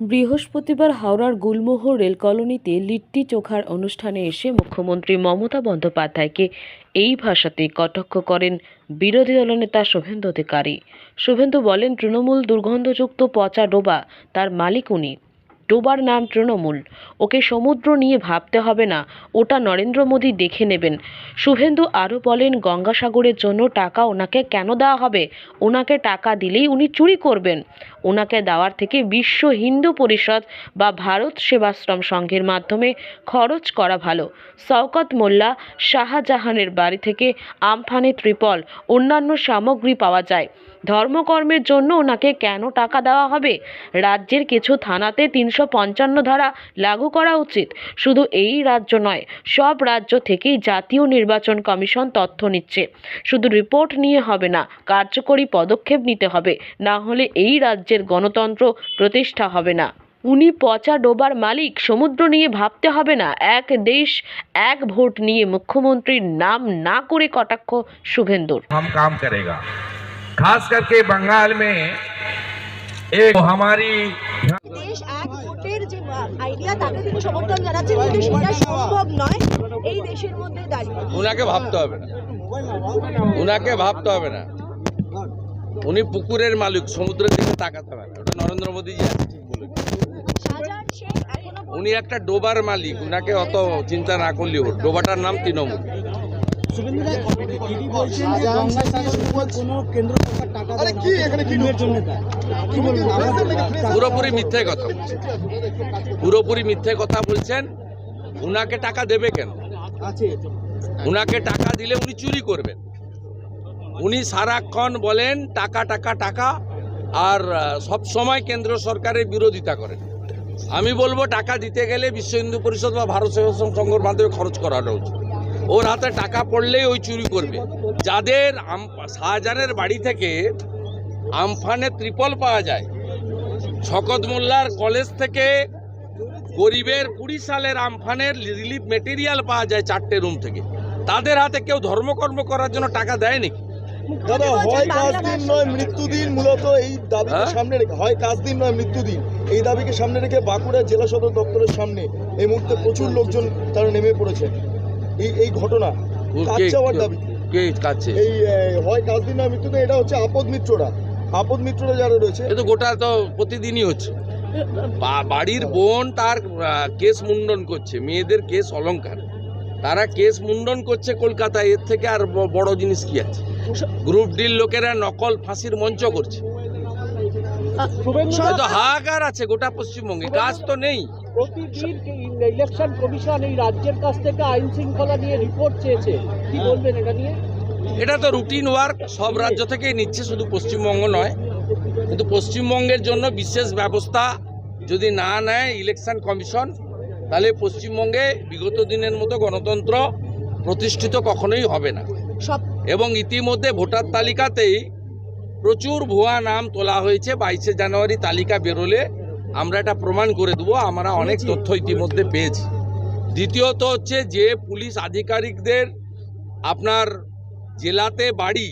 বৃহস্পতিবার হাওড়ার গুলমোহর রেল কলোনিতে লিট্টি চোখার অনুষ্ঠানে এসে মুখ্যমন্ত্রী মমতা বন্দ্যোপাধ্যায়কে এই ভাষাতে কটাক্ষ করেন বিরোধী দলনেতা শুভেন্দু অধিকারী। শুভেন্দু বলেন, তৃণমূল দুর্গন্ধযুক্ত পচা ডোবা, তার মালিক উনি। ডোবার নাম তৃণমূল। ওকে সমুদ্র নিয়ে ভাবতে হবে না, ওটা নরেন্দ্র মোদী দেখে নেবেন। শুভেন্দু আরও বলেন, গঙ্গাসাগরের জন্য টাকা ওনাকে কেন দেওয়া হবে? ওনাকে টাকা দিলেই উনি চুরি করবেন। ওনাকে দেওয়ার থেকে বিশ্ব হিন্দু পরিষদ বা ভারত সেবাশ্রম সংঘের মাধ্যমে খরচ করা ভালো। শওকত মোল্লা, শাহজাহানের বাড়ি থেকে আমফানে ত্রিপল, অন্যান্য সামগ্রী পাওয়া যায়। ধর্মকর্মের জন্য ওনাকে কেন টাকা দেওয়া হবে? রাজ্যের কিছু থানাতে তিনশো পঞ্চান্ন ধারা লাগু করা উচিত। শুধু এই রাজ্য নয়, সব রাজ্য থেকেই জাতীয় নির্বাচন কমিশন তথ্য নিচ্ছে। শুধু রিপোর্ট নিয়ে হবে না, কার্যকরী পদক্ষেপ নিতে হবে। না হলে এই রাজ্যের গণতন্ত্র প্রতিষ্ঠা হবে না। উনি পচা ডোবার মালিক, সমুদ্র নিয়ে ভাবতে হবে না। এক দেশ, এক ভোট নিয়ে মুখ্যমন্ত্রীর নাম না করে কটাক্ষ শুভেন্দুর। खास करके बंगाल में एक हमारी দেশ এক ভোটের যে আইডিয়া তাকে তিনি সমর্থন জানাচ্ছেন কিন্তু সেটা সম্ভব নয় এই দেশের মধ্যে দাঁড়িয়ে ওনাকে ভাবতে হবে না ওনাকে ভাবতে হবে না উনি পুকুরের মালিক সমুদ্রের দিকে তাকাতে হবে না ওটা নরেন্দ্র মোদীজি আছে ঠিক বলে শাহজাহান শেখ এখনো উনি একটা ডোবার মালিক উনাকে অত চিন্তা না করলেও হলো। ডোবাটার নাম তৃণমূল পুরোপুরি মিথ্যে কথা পুরোপুরি মিথ্যে কথা বলছেন। উনাকে টাকা দেবে কেন? উনাকে টাকা দিলে উনি চুরি করবেন। উনি সারাক্ষণ বলেন টাকা টাকা টাকা আর সব সময় কেন্দ্র সরকারের বিরোধিতা করেন। আমি বলব টাকা দিতে গেলে বিশ্ব হিন্দু পরিষদ বা ভারত সেবাশ্রম সংঘের মাধ্যমে খরচ করানো উচিত। ওর হাতে টাকা পড়লেই ওই চুরি করবে। যাদের শাহজাহানের বাড়ি থেকে আমফানে ত্রিপল পাওয়া যায় শকত মোল্লার কলেজ থেকে গরিবের কুড়ি সালের আমফানের রিলিফ মেটেরিয়াল পাওয়া যায় চারটে রুম থেকে। তাদের হাতে কেউ ধর্মকর্ম করার জন্য টাকা দেয় নাকি? দাদা হয় কাজ দিন নয় মৃত্যুদিন মূলত এই দাবিকে হ্যাঁ? সামনে রেখে হয় কাজ দিন নয় মৃত্যুদিন। এই দাবিকে সামনে রেখে বাঁকুড়া জেলা সদর দপ্তরের সামনে এই মুহূর্তে প্রচুর লোকজন তারা নেমে পড়েছে। এই এই ঘটনা কাজ চাওয়ার দাবি। কে কাছে এই হয় কাজ দিন নয় মৃত্যুদিন এটা হচ্ছে আপদ মিত্ররা। আপদ মিত্ররা যারা রয়েছে এ তো গোটা তো প্রতিদিনই হচ্ছে। বাড়ির বোন তার আহ, কেস মুন্ডন করছে মেয়েদের কেস অলংকার। তারা কেস মুন্ডন করছে কলকাতায় এর থেকে আর বড় জিনিস কি আছে? গ্রুপ ডিল লোকেরা নকল ফাঁসির মঞ্চ করছে। হাহাকার আছে গোটা পশ্চিমবঙ্গে কাজ তো নেই। প্রতিদিন ইলেকশন কমিশন এই রাজ্যের কাছ থেকে আইন শৃঙ্খলা নিয়ে রিপোর্ট চেয়েছে। কি বলবেন এটা নিয়ে? এটা তো রুটিন ওয়ার্ক সব রাজ্য থেকেই নিচ্ছে শুধু পশ্চিমবঙ্গ নয়। কিন্তু পশ্চিমবঙ্গের জন্য বিশেষ ব্যবস্থা যদি না নেয় ইলেকশন কমিশন তাহলে পশ্চিমবঙ্গে বিগত দিনের মতো গণতন্ত্র প্রতিষ্ঠিত কখনোই হবে না। সব এবং ইতিমধ্যে ভোটার তালিকাতেই প্রচুর ভুয়া নাম তোলা হয়েছে বাইশে জানুয়ারি তালিকা বেরোলে আমরা এটা প্রমাণ করে দেবো আমরা অনেক তথ্য ইতিমধ্যে পেয়েছি। দ্বিতীয়ত হচ্ছে যে পুলিশ আধিকারিকদের আপনার জেলাতে বাড়ি